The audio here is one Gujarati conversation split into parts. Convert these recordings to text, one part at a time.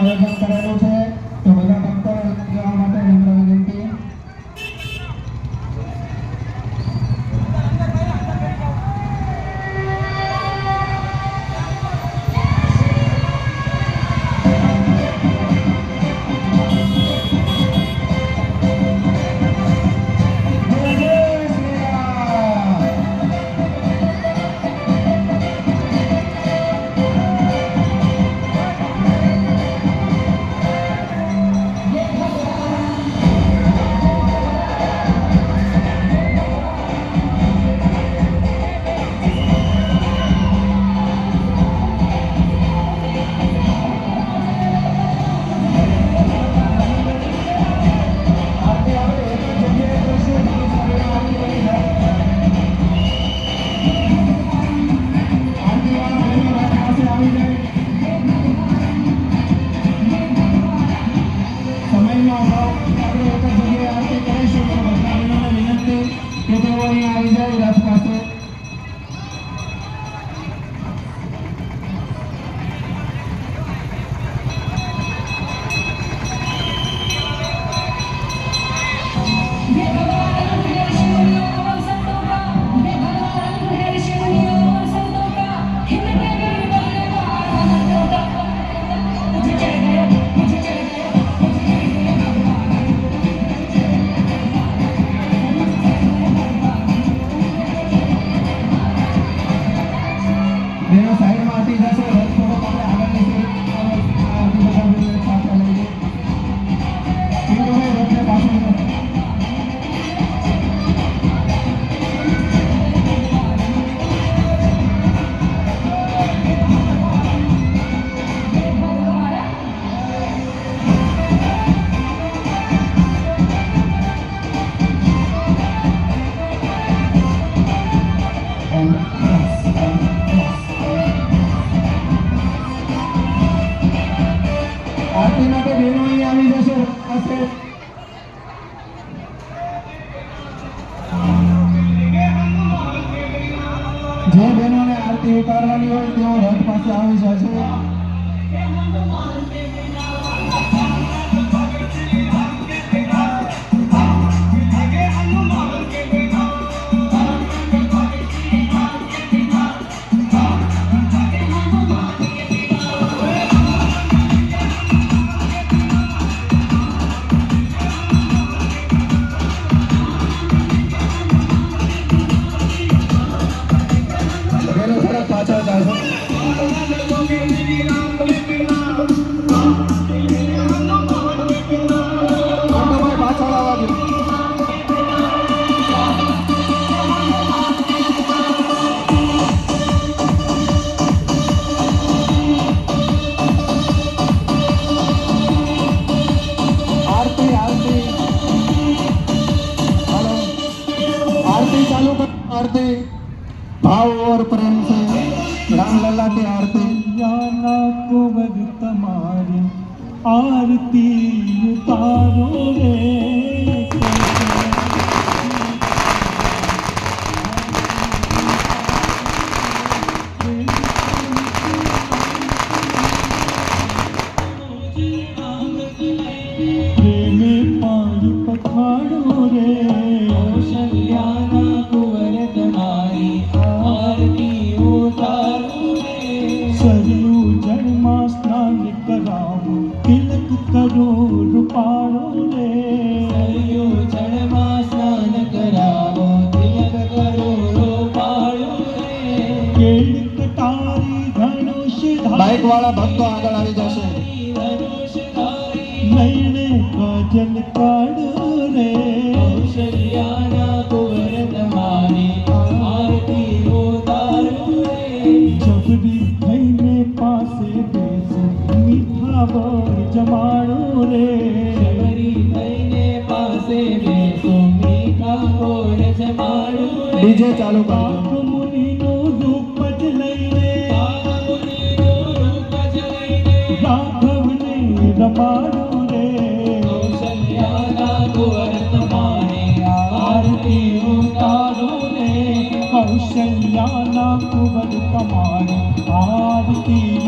હવે જે બહેનોને આરતી ઉતારવાની હોય તેઓ રથ પાસે આવી જાય છે. महादेव आरती भाव और प्रेम से राम लला की आरती जाना कुंवर तुम्हारी आरती तारों में નો રૂપાળો રે. યોજનમાં સ્નાન કરાવો તિલક ભક્તો આગળ આવી જશે. લઈને કાજલ કાઢો રે. રાઘવને રમાડો રે. કૌશલ્યાના કુંવર તમારી આરતી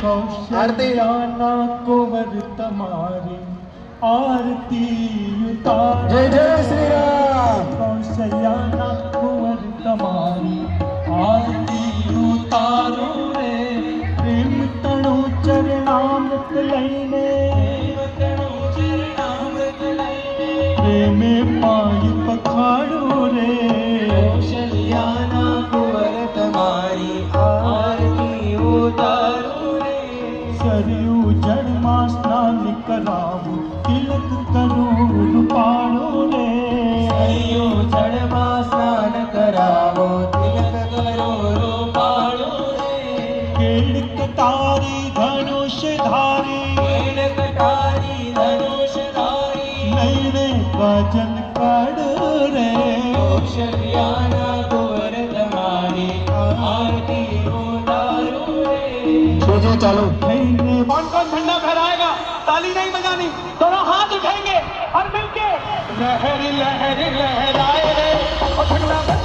કૌશલ્યાના કુંવર તમારી આરતી ઉતારો જય જય શ્રી રામ. કૌશલ્યાના કુંવર તમારી આરતી સરયુ જળમાં સ્નાન કરાવું તિલક કરું રૂપાળો રે હરિયો જળમાં સ્નાન કરાવો તિલક કરો રૂપાળો રે કેળક તારી ધનુષ ધારી. કેળક તારી ધનુષ ધારી. નૈણે કાજલ કાઢ રે. કૌશલ્યાના ગોર તમારી. આરતી डीजे चालू कौन कौन झंडा फहराएगा ताली नहीं बजानी दोनों हाथ उठेंगे और मिलके लहर लहर लहराए और झंडा